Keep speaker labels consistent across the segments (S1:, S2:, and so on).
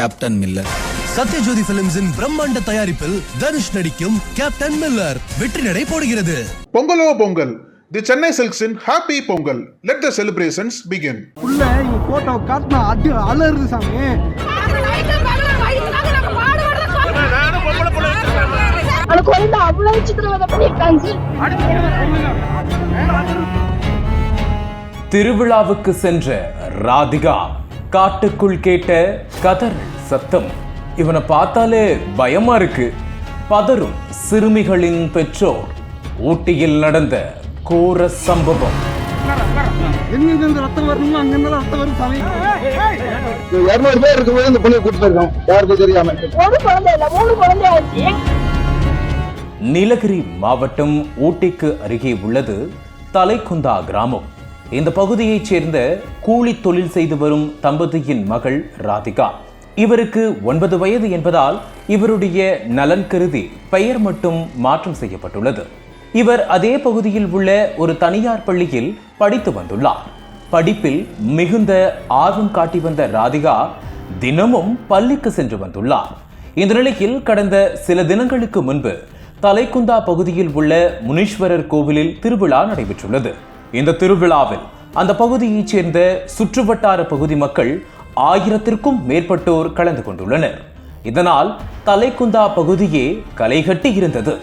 S1: Captain Miller
S2: Sathyajothi பிலிம்ஸின் பிரம்மாண்ட தயாரிப்பில் தனுஷ் நடிக்கும் கேப்டன் மில்லர் வெற்றி நடை போடுகிறது.
S3: பொங்கலோ Pongal. The Chennai சில்க்ஸின் happy Pongal let the celebrations begin
S4: உள்ள இவங்க போட்டோ காட்டினா அடி அலறுது சாமி.
S5: அவ்வளவு சித்திரவதை
S6: திருவிழாவுக்கு சென்ற ராதிகா காட்டுக்குள் கேட்ட கதர் சத்தம். இவனை பார்த்தாலே பயமா இருக்கு. பதறும் சிறுமிகளின் பெற்றோர். ஊட்டியில் நடந்த கோர சம்பவம்.
S7: இருநூறு பேர் இருக்கும்போது இந்த பொண்ணை கூட்டிட்டு யாருக்கும் தெரியாம.
S6: நீலகிரி மாவட்டம் ஊட்டிக்கு அருகே உள்ளது தலைக்குந்தா கிராமம். இந்த பகுதியைச் சேர்ந்த கூலி தொழில் செய்து வரும் தம்பதியின் மகள் ராதிகா. இவருக்கு ஒன்பது வயது என்பதால் இவருடைய நலன் கருதி பெயர் மட்டும் மாற்றம் செய்யப்பட்டுள்ளது. இவர் அதே பகுதியில் உள்ள ஒரு தனியார் பள்ளியில் படித்து வந்துள்ளார். படிப்பில் மிகுந்த ஆர்வம் காட்டி வந்த ராதிகா தினமும் பள்ளிக்கு சென்று வந்துள்ளார். இந்த நிலையில் கடந்த சில தினங்களுக்கு முன்பு தலைக்குந்தா பகுதியில் உள்ள முனீஸ்வரர் கோவிலில் திருவிழா நடைபெற்றுள்ளது. இந்த திருவிழாவில் அந்த பகுதியைச் சேர்ந்த சுற்றுவட்டார பகுதி மக்கள் ஆயிரத்திற்கும் மேற்பட்டோர் கலந்து கொண்டுள்ளனர். இதனால் தலைக்குந்தா பகுதியே களைகட்டி இருந்தது.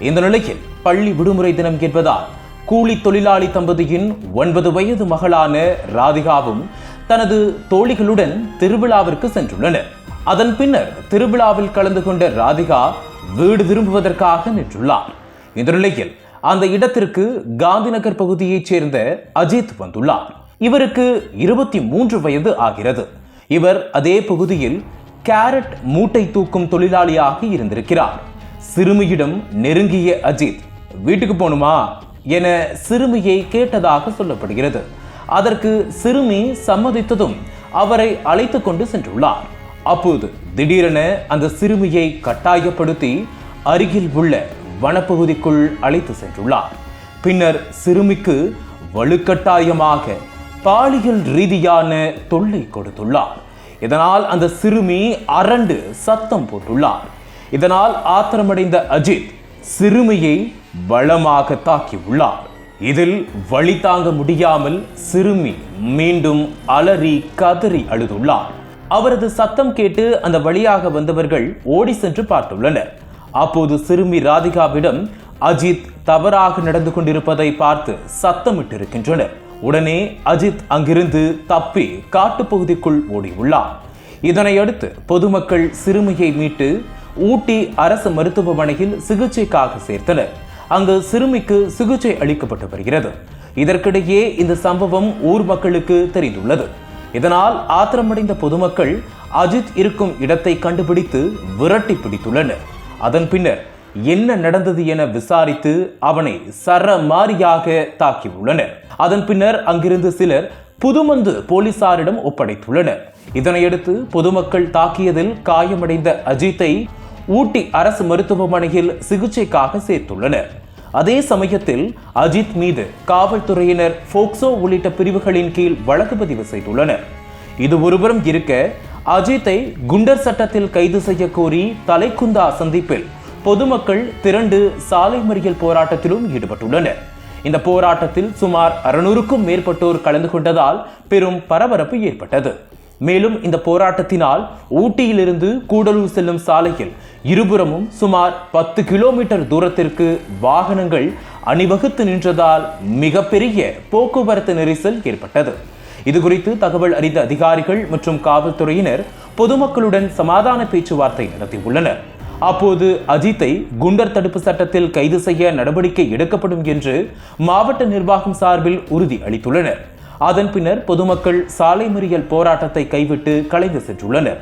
S6: இந்த நிலையில் பள்ளி விடுமுறை தினம் என்பதால் கூலி தொழிலாளி தம்பதியின் ஒன்பது வயது மகளான ராதிகாவும் தனது தோழிகளுடன் திருவிழாவிற்கு சென்றுள்ளனர். அதன் பின்னர் திருவிழாவில் கலந்து கொண்ட ராதிகா வீடு திரும்புவதற்காக நின்றுள்ளார். இந்த நிலையில் அந்த இடத்திற்கு காந்திநகர் பகுதியைச் சேர்ந்த அஜித் வந்துள்ளார். இவருக்கு இருபத்தி மூன்று வயது ஆகிறது. இவர் அதே பகுதியில் கேரட் மூட்டை தூக்கும் தொழிலாளியாக இருந்திருக்கிறார். சிறுமியிடம் நெருங்கிய அஜித் வீட்டுக்கு போகணுமா? என சிறுமியை கேட்டதாக சொல்லப்படுகிறது. அதற்கு சிறுமி சம்மதித்ததும் அவரை அழைத்து கொண்டு சென்றுள்ளார். அப்போது திடீரென அந்த சிறுமியை கட்டாயப்படுத்தி அருகில் உள்ள வனப்பகுதிக்குள் அழைத்து சென்றுள்ளார். பின்னர் சிறுமிக்கு வலுக்கட்டாயமாக பாலியல் ரீதியான தொல்லை கொடுத்துள்ளார். இதனால் அந்த சிறுமி அரண்டு சத்தம் போட்டுள்ளார். இதனால் ஆத்திரமடைந்த அஜித் சிறுமியை பலமாக தாக்கியுள்ளார் இதில் வழி தாங்க முடியாமல் சிறுமி மீண்டும் அலறி கதறி அழுதுள்ளார். அவரது சத்தம் கேட்டு அந்த வழியாக வந்தவர்கள் ஓடி சென்று பார்த்துள்ளனர். அப்போது சிறுமி ராதிகாவிடம் அஜித் தவறாக நடந்து கொண்டிருப்பதை பார்த்து சத்தமிட்டிருக்கின்றனர். உடனே அஜித் அங்கிருந்து தப்பி காட்டுப்பகுதிக்குள் ஓடியுள்ளார். இதனையடுத்து பொதுமக்கள் சிறுமியை மீட்டு ஊட்டி அரசு மருத்துவமனையில் சிகிச்சைக்காக சேர்த்தனர். அங்கு சிறுமிக்கு சிகிச்சை அளிக்கப்பட்டு வருகிறது. இதற்கிடையே இந்த சம்பவம் ஊர் மக்களுக்கு தெரிந்துள்ளது. இதனால் ஆத்திரமடைந்த பொதுமக்கள் அஜித் இருக்கும் இடத்தை கண்டுபிடித்து விரட்டி பிடித்துள்ளனர். அதன் பின்னர் என்ன நடந்தது என விசாரித்து அவனை சரமாரியாக தாக்கியுள்ளனர். அதன் பின்னர் அங்கிருந்து சிலர் புதுமந்து போலீசாரிடம் ஒப்படைத்துள்ளனர். இதனையடுத்து பொதுமக்கள் தாக்கியதில் காயமடைந்த அஜித்தை ஊட்டி அரசு மருத்துவமனையில் சிகிச்சைக்காக சேர்த்துள்ளனர். அதே சமயத்தில் அஜித் மீது காவல்துறையினர் போக்சோ உள்ளிட்ட பிரிவுகளின் கீழ் வழக்கு பதிவு செய்துள்ளனர். இது ஒருபுறம் இருக்க அஜித்தை குண்டர் சட்டத்தில் கைது செய்ய கோரி தலைக்குந்தா சந்திப்பில் பொதுமக்கள் திரண்டு சாலை மறியல் போராட்டத்திலும் ஈடுபட்டுள்ளனர். இந்த போராட்டத்தில் சுமார் அறுநூறுக்கும் மேற்பட்டோர் கலந்து கொண்டதால் பெரும் பரபரப்பு ஏற்பட்டது. மேலும் இந்த போராட்டத்தினால் ஊட்டியிலிருந்து கூடலூர் செல்லும் சாலையில் இருபுறமும் சுமார் பத்து கிலோமீட்டர் தூரத்திற்கு வாகனங்கள் அணிவகுத்து நின்றதால் மிகப்பெரிய போக்குவரத்து நெரிசல் ஏற்பட்டது. இதுகுறித்து தகவல் அறிந்த அதிகாரிகள் மற்றும் காவல்துறையினர் பொதுமக்களுடன் சமாதான பேச்சுவார்த்தை நடத்தியுள்ளனர். அப்போது அஜித்தை குண்டர் தடுப்பு சட்டத்தில் கைது செய்ய நடவடிக்கை எடுக்கப்படும் என்று மாவட்ட நிர்வாகம் சார்பில் உறுதி அளித்துள்ளனர். அதன் பின்னர் பொதுமக்கள் சாலை மறியல் போராட்டத்தை கைவிட்டு கலைந்து சென்றுள்ளனர்.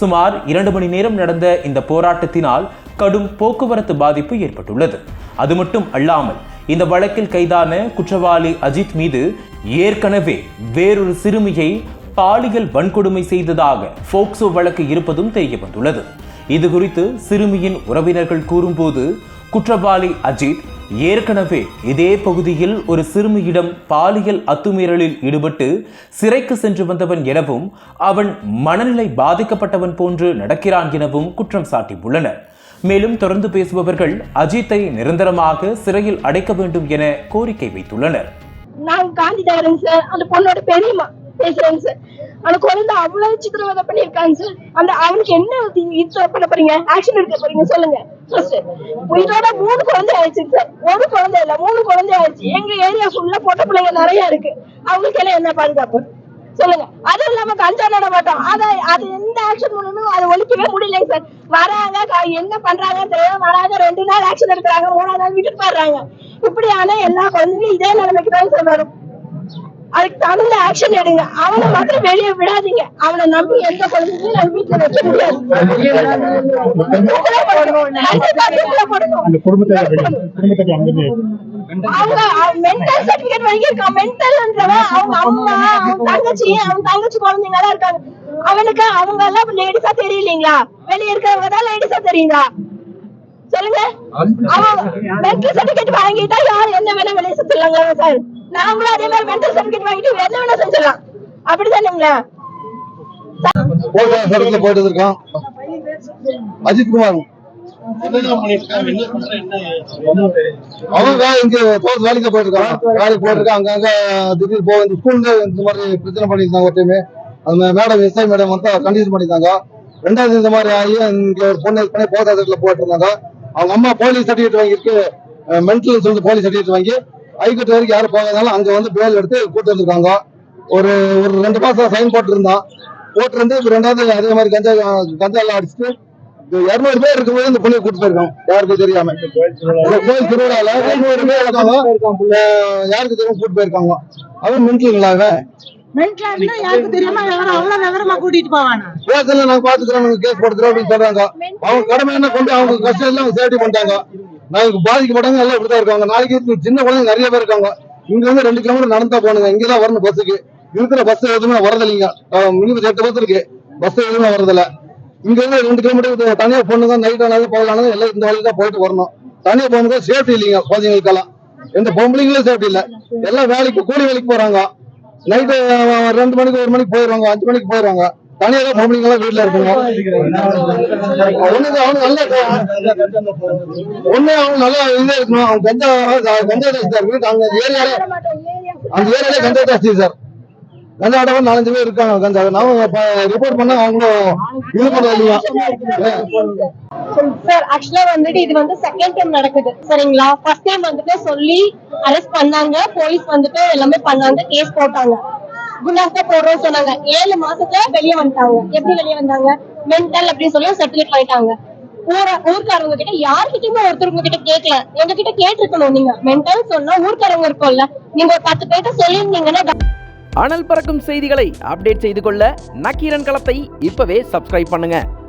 S6: சுமார் இரண்டு மணி நேரம் நடந்த இந்த போராட்டத்தினால் கடும் போக்குவரத்து பாதிப்பு ஏற்பட்டுள்ளது. அது மட்டும் அல்லாமல் இந்த வழக்கில் கைதான குற்றவாளி அஜித் மீது ஏற்கனவே வேறொரு சிறுமியை பாலியல் வன்கொடுமை செய்ததாக போக்சோ வழக்கு இருப்பதும் தெரிய வந்துள்ளது இது குறித்து சிறுமியின் உறவினர்கள் கூறும்போது குற்றவாளி அஜித் ஏற்கனவே இதே பகுதியில் ஒரு சிறுமியிடம் பாலியல் அத்துமீறலில் ஈடுபட்டு சிறைக்கு சென்று வந்தவன் எனவும் அவன் மனநிலை பாதிக்கப்பட்டவன் போன்று நடக்கிறான் எனவும் குற்றம் சாட்டியுள்ளனர். மேலும் தொடர்ந்து பேசுபவர்கள் அஜித்தை நிரந்தரமாக சிறையில் அடைக்க வேண்டும் என கோரிக்கை வைத்துள்ளனர்.
S5: நான் காந்தி சார் அந்த பொண்ணோட பெரியம்மா. பேசுறாங்க சார் ஆனா குழந்தை அவ்வளவு சித்திரவதை பண்ணிருக்காங்க சார் அந்த அவனுக்கு என்ன இது பண்ண போறீங்க? ஆக்ஷன் எடுக்க போறீங்க சொல்லுங்க. உயிரோட இதோட மூணு குழந்தை ஆயிடுச்சு சார் ஒரு குழந்தை இல்ல மூணு குழந்தை ஆயிடுச்சு. எங்க ஏரியா ஃபுல்லா பொட்ட பிள்ளைங்க நிறைய இருக்கு. அவங்களுக்கு எல்லாம் என்ன பாதுகாப்பு? சொல்லுங்க. அதுவும் இல்லாம கஞ்சா நட மாட்டோம். அத அது எந்த ஆக்ஷன் பண்ணணும் அதை ஒழிக்கவே முடியலைங்க சார் வராங்க என்ன பண்றாங்க தெரியாது வராங்க ரெண்டு நாள் ஆக்ஷன் எடுக்கிறாங்க மூணாவது நாள் விட்டுட்டு போயிடுறாங்க. இப்படியான எல்லா குழந்தைங்களும் இதே நிலைமைக்கு தான் சார் வரும். அதுக்கு தகுந்த ஆக்ஷன் எடுங்க. அவனை மாத்திரம் வெளியே விடாதீங்க. அவனை நம்பி எந்த குழந்தையும் நம்ம வீட்டுல வைக்க முடியாது. அவங்க மென்டல் சர்டிபிகேட் வாங்கியிருக்கான் மென்டல்ன்றவன் அவங்க அம்மா அவங்க தங்கச்சி அவங்க தங்கச்சி குழந்தைங்க எல்லாம் இருக்காங்க. அவனுக்கு அவங்க எல்லாம் லேடிஸா தெரியலீங்களா? வெளிய இருக்கிறவங்க தான் லேடிஸா தெரியுங்களா சொல்லுங்க. அவன் மென்டல் சர்டிபிகேட் வாங்கிட்டா யார் என்ன வேணா வெளியே சுத்தலாங்க சார்? நாங்களும் அதே மாதிரி மென்டல் சர்டிபிகேட் வாங்கிட்டு என்ன வேணா செஞ்சிடலாம். அப்படிதானுங்களா
S7: போயிட்டு இருக்கான் அஜித் குமார். அவங்க இங்க தோட்டத்து வேலைக்கு போயிட்டு இருக்கான் வேலைக்கு போயிட்டு இருக்கான் அங்கங்க திடீர்னு போக இந்த ஸ்கூல்ல இந்த மாதிரி பிரச்சனை பண்ணியிருந்தாங்க ஒரு டைம் அந்த மேடம் எஸ்ஐ மேடம் வந்து கண்டிஷன் பண்ணியிருந்தாங்க. ரெண்டாவது இந்த மாதிரி ஆகி இங்க ஒரு பொண்ணு இது பண்ணி போதாட்டத்துல போயிட்டு இருந்தாங்க அவங்க அம்மா போலீஸ் சர்டிஃபிகேட் வாங்கியிருக்கு. மென்டல் சொல்லிட்டு போலீஸ் சர்டிஃபிகேட் வாங்கி ஹைகோர்ட் வரைக்கும் யாரும் போகாதாலும் அங்க வந்து பேல் எடுத்து கூட்டு வந்திருக்காங்க. ஒரு ஒரு ரெண்டு மாசம் சைன் போட்டிருந்தான். போட்டிருந்து இப்ப ரெண்டாவது அதே மாதிரி கஞ்சா கஞ்சா எல்லாம் அடிச்சுட்டு இருநூறு பேர் இருக்கும்போது இந்த பொண்ணை கூட்டு போயிருக்கோம் யாருக்கும் தெரியாம. இந்த கோயில் திருவிழால இருநூறு பேர் இருக்காங்க. யாருக்கு தெரியாம கூட்டு போயிருக்காங்க. அவன் மின்ட்லிங்களா அவன்
S1: மென்டலா யாருக்கு தெரியாம? யாரும் அவ்வளவு விவரமா கூட்டிட்டு போவானா?
S7: கேஸ்ல நாங்க பாத்துக்கிறோம் நாங்க கேஸ் போடுறோம் அப்படின்னு சொல்றாங்க. அவங்க கடமை என்ன கொண்டு அவங்க கஷ்டம் அவங்க சேஃப்டி பண்ணிட்டாங்க. நாங்க பாதிக்கப்பட்டவங்க எல்லாம் இப்படிதான் இருக்காங்க. நாளைக்கு சின்ன குழந்தைங்க நிறைய பேர் இருக்காங்க. இங்க வந்து ரெண்டு கிலோமீட்டர் நடந்தா போகணுங்க இங்கதான் வரணும் பஸ்ஸுக்கு இருக்கிற பஸ் எதுவுமே வரதில்லைங்க மினிமம் எட்டு பஸ் இருக்கு. பஸ் எதுவுமே வரதில்ல. இங்க இருந்து ரெண்டு கிலோமீட்டர் தனியா போனதா நைட் ஆனாலும் போகலானது எல்லாம் இந்த வழியில தான் போயிட்டு வரணும். தனியா போகும்போது சேஃப்டி இல்லைங்க குழந்தைங்களுக்கெல்லாம். எந்த பொம்பளைங்களும் சேஃப்டி இல்ல. எல்லாம் வேலைக்கு கூலி வேலைக்கு போறாங்க. நைட்டு ரெண்டு மணிக்கு ஒரு மணிக்கு போயிடுவாங்க அஞ்சு மணிக்கு போயிடுவாங்க தனியா பொம்பளைங்களா வீட்டுல இருக்குங்க. ஒண்ணுக்கு அவனு நல்ல ஒண்ணு அவன் நல்லா இதா இருக்கணும் அவன் கஞ்சா கஞ்சா ஜாஸ்தி இருக்கு அங்க ஏரியால அந்த ஏரியால கஞ்சா ஜாஸ்தி சார் கஞ்சா ஆட்டவன் நாலஞ்சு பேர் இருக்காங்க கஞ்சா நாம ரிப்போர்ட் பண்ணா அவங்களும் இது பண்ண இல்லையா
S5: சார் ஆக்சுவலா வந்துட்டு இது வந்து செகண்ட் டைம் நடக்குது. சரிங்களா? ஃபர்ஸ்ட் டைம் வந்துட்டு சொல்லி அரெஸ்ட் பண்ணாங்க. போலீஸ் வந்துட்டு எல்லாமே பண்ணாங்க கேஸ் போட்டாங்க. குண்டாஸ்தா போடுறோம் சொன்னாங்க. ஏழு மாசத்துல வெளியே வந்துட்டாங்க. எப்படி வெளியே வந்தாங்க? மென்டல் அப்படின்னு சொல்லி சர்டிபிகேட் பண்ணிட்டாங்க ஊர ஊர்க்காரவங்க கிட்ட யார்கிட்டயுமே ஒருத்தர் உங்ககிட்ட கேட்கல எங்க கிட்ட கேட்டிருக்கணும் நீங்க. மென்டல் சொன்னா ஊர்க்காரவங்க இருக்கும்ல நீங்க ஒரு பத்து பேர்ட்ட சொல்லியிருந்தீங்கன்னா
S8: அனல் பறக்கும் செய்திகளை அப்டேட் செய்து கொள்ள நக்கீரன் களத்தை இப்பவே சப்ஸ்கிரைப் பண்ணுங்க.